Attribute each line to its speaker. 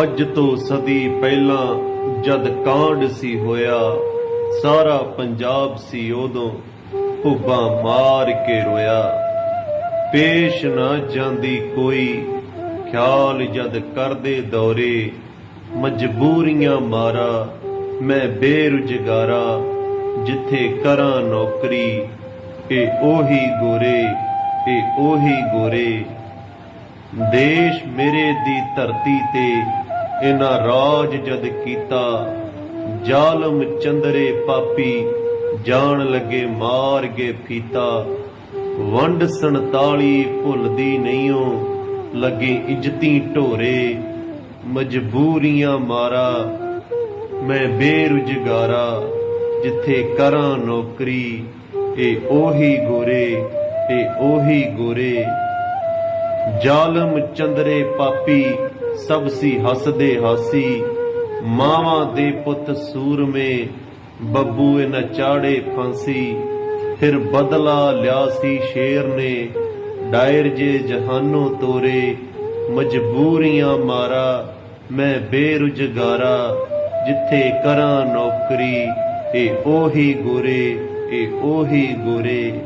Speaker 1: ਅੱਜ ਤੋਂ ਸਦੀ ਪਹਿਲਾਂ ਜਦ ਕਾਂਡ ਸੀ ਹੋਇਆ, ਸਾਰਾ ਪੰਜਾਬ ਸੀ ਉਦੋਂ ਭੁੱਬਾਂ ਮਾਰ ਕੇ ਰੋਇਆ। ਪੇਸ਼ ਨਾ ਜਾਂਦੀ ਕੋਈ, ਖਿਆਲ ਜਦ ਕਰਦੇ ਦੌਰੇ, ਮਜਬੂਰੀਆਂ ਮਾਰਾ, ਮੈਂ ਬੇਰੁਜ਼ਗਾਰਾ, ਜਿੱਥੇ ਕਰਾਂ ਨੌਕਰੀ, ਇਹ ਉਹੀ ਗੋਰੇ, ਇਹ ਉਹੀ ਗੋਰੇ। ਦੇਸ਼ ਮੇਰੇ ਦੀ ਧਰਤੀ ਤੇ ਇਨਾ ਰਾਜ ਜਦ ਕੀਤਾ, ਜ਼ਾਲਮ ਚੰਦਰੇ ਪਾਪੀ, ਜਾਣ ਲੱਗੇ ਮਾਰ ਗਏ ਫੀਤਾ। ਵੰਡ 47 ਭੁੱਲਦੀ ਨਹੀਂਓ, ਲੱਗੇ ਇੱਜ਼ਤੀ ਢੋਰੇ, ਮਜਬੂਰੀਆਂ ਮਾਰਾ। ਮੈਂ ਬੇਰੁਜ਼ਗਾਰਾ, ਜਿੱਥੇ ਕਰਾਂ ਨੌਕਰੀ ਇਹ ਉਹੀ ਗੋਰੇ ਇਹ ਉਹੀ ਗੋਰੇ। ਜ਼ਾਲਮ ਚੰਦਰੇ ਪਾਪੀ ਸਭ ਸੀ ਹੱਸਦੇ ਹਾਸੀ, ਮਾਵਾਂ ਦੇ ਪੁੱਤ ਸੂਰਮੇ, ਬੱਬੂ ਇਹ ਚਾੜੇ ਫਾਂਸੀ, ਫਿਰ ਬਦਲਾ ਲਿਆ ਸੀ ਸ਼ੇਰ ਨੇ, ਡਾਇਰ ਜੇ ਜਹਾਨੋਂ ਤੋਰੇ, ਮਜਬੂਰੀਆਂ ਮਾਰਾ, ਮੈਂ ਬੇਰੁਜ਼ਗਾਰਾ, ਜਿੱਥੇ ਕਰਾਂ ਨੌਕਰੀ, ਇਹ ਉਹੀ ਗੋਰੇ, ਇਹ ਉਹੀ ਗੋਰੇ।